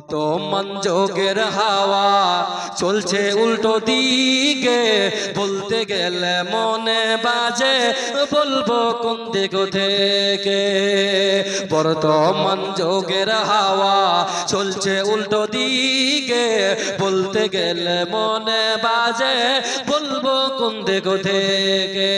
তো যোগের হাওয়া চলছে উল্টো দিকে। বলতে গেলে মনে বাজে, বলব কোন দিক থেকে? বর্তমান যোগের হাওয়া চলছে উল্টো দিকে। বলতে গেলে মনে বাজে, বলব কোন দিক থেকে?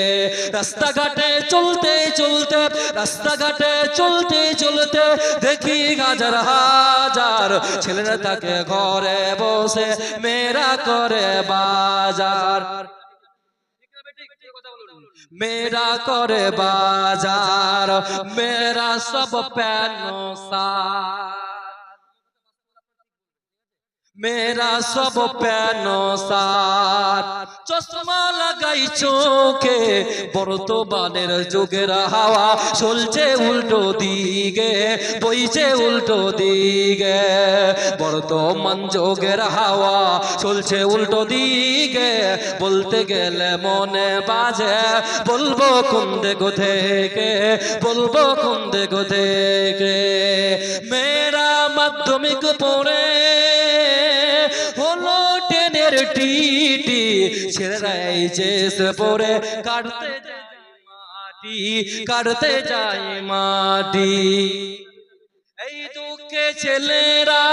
রাস্তাঘাটে চলতে চলতে, রাস্তাঘাটে চলতে চলতে দেখি হাজার হাজার ছেলেরা তাকে ঘরে বসে মেয়েরা করে বাজার। মেরা করে বাজার মেরা সব প্যানো মেরা সব প্যানো সার চশমা লাগাই চোখে বর্তমানের যুগের হাওয়া চলছে উল্টো দিকে বইছে উল্টো দিকে বর্তমান যুগের হাওয়া চলছে উল্টো দিকে বলতে গেলে মনে বাজে বলব কোন দেখো থেকে বলব কোন দেখো থেকে মেয়েরা মাধ্যমিক পড়ে টিটি এই যে পরে কাটতে মাটি কাটতে যায় মাটি। এই দুঃখে ছেলেরা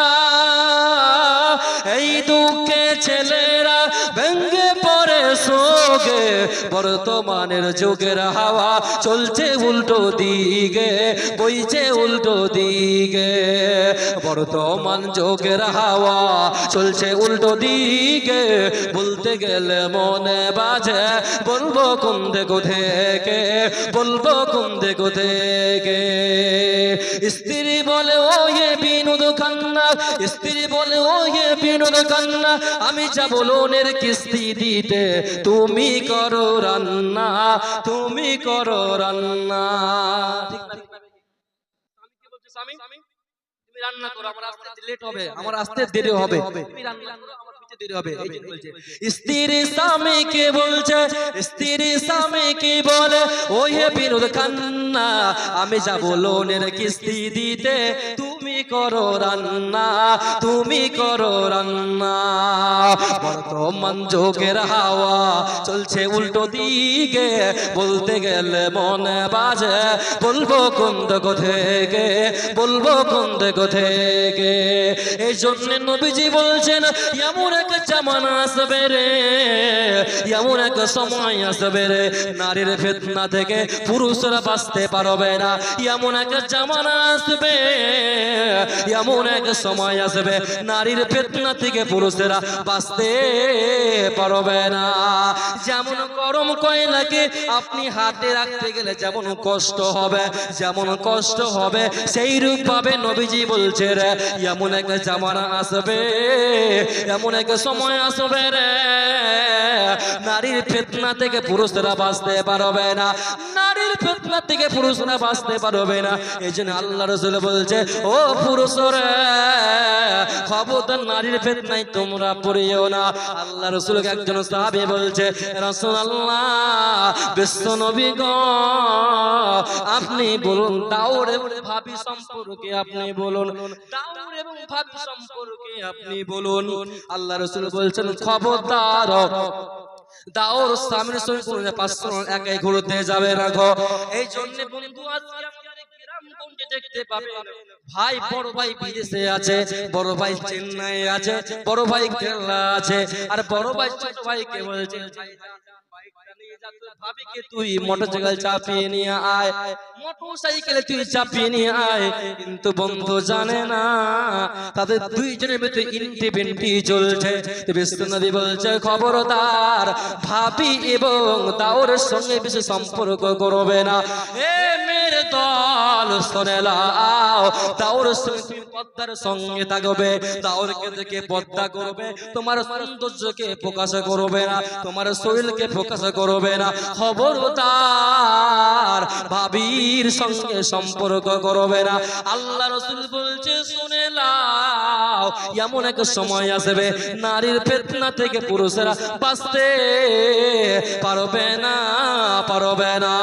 এই দুঃখে ছেলেরা ভেঙ্গে পড়ে সোগে বর্তমানের যুগের হাওয়া চলছে উল্টো দিকে, বইছে উল্টো দিকে। বর্তমান যুগের হাওয়া চলছে উল্টো দিকে। বলতে গেলে মনে বাজে, বলব কোন দেখো থেকে, বলব কোন দেখো থেকে। স্ত্রী বলে ও এ বিনোদ খান্না স্ত্রী বলে ও এ বিনোদ খান্না আমি যাব লোনের কিস্তি দিতে, তুমি করো রান্না, তুমি করো রান্না? তুমি রান্না করো, আমার আসতে লেট হবে, আমার আসতে দেরি হবে। তুমি রান্না করো আমার পিছে হবে। এই জন্য বলছে স্ত্রী স্বামীকে বলছে স্ত্রী স্বামীকে বলে ওই হে বিনোদ খান্না আমি যাব লোনের কিস্তি দিতে তুমি করো রান্না তুমি করো রান্না। বর্তমান যোগের হাওয়া চলছে উল্টো দিকে বলতে গেলে মনে বাজে বলব কোন দিক থেকে বলব কোন দিক থেকে? এই জন্য নবীজি বলছেন এমন নারীর ফেতনা থেকে পুরুষরা বাঁচতে পারবে না। এমন এক জামানা আসবে, এমন এক সময় আসবে, নারীর ফেতনা থেকে পুরুষেরা বাঁচতে পারবে না। যেমন গরম কয়লাকে আপনি হাতে রাখতে গেলে যেমন কষ্ট হবে, যেমন কষ্ট হবে, সেই রূপ ভাবে নবীজি বলছে রে, এমন এক জামানা আসবে, এমন এক সময় আসবে রে। নারীর ফেতনা থেকে পুরুষরা বাঁচতে পারবে না। নারীর ফেতনা থেকে পুরুষরা বাঁচতে পারবে না। এই জন্য আল্লাহ রসুল বলছে, ও পুরুষ রে, খবরদার নারীর ফেতনায় তোমরা পড়িও না। আল্লাহ রসুলকে একজন সাহাবি বলছে রসুল আল্লাহ বিশ্ব নবী গো, আপনি বলুন দাউর এবং ভাবি সম্পর্কে আপনি বলুন। দাউর এবং ভাবি সম্পর্কে আপনি বলুন। আল্লাহ রসুল বলছেন খবরদার দাওর সামনে একাই ঘুরতে যাবে না এই জন্য বন্ধু ভাই বড় ভাই বিদেশে আছে বড় ভাই চেন্নাই আছে বড় ভাই আছে আর বড় ভাই ছোট বলছে ভাই, তোর ভাবিকে তুই মোটরসাইকেল চাপিয়ে নিয়ে আয় খবরদার, ভাবি এবং তাওর সঙ্গে বেশি সম্পর্ক করবে না। মেরে দল তাওর সঙ্গে পদ্মার সঙ্গে থাকবে। তাওরকে দেখে পদ্মা করবে, তোমার সৌন্দর্যকে প্রকাশ করবে না, তোমার শরীরকে প্রকাশ করবে না। খবরদার ভাবির সঙ্গে সম্পর্ক করবে না। আল্লাহ রসুল বলছে, শুনে লাও এমন এক সময় আসবে নারীর ফেতনা থেকে পুরুষেরা বাঁচতে পারবে না পারবে না।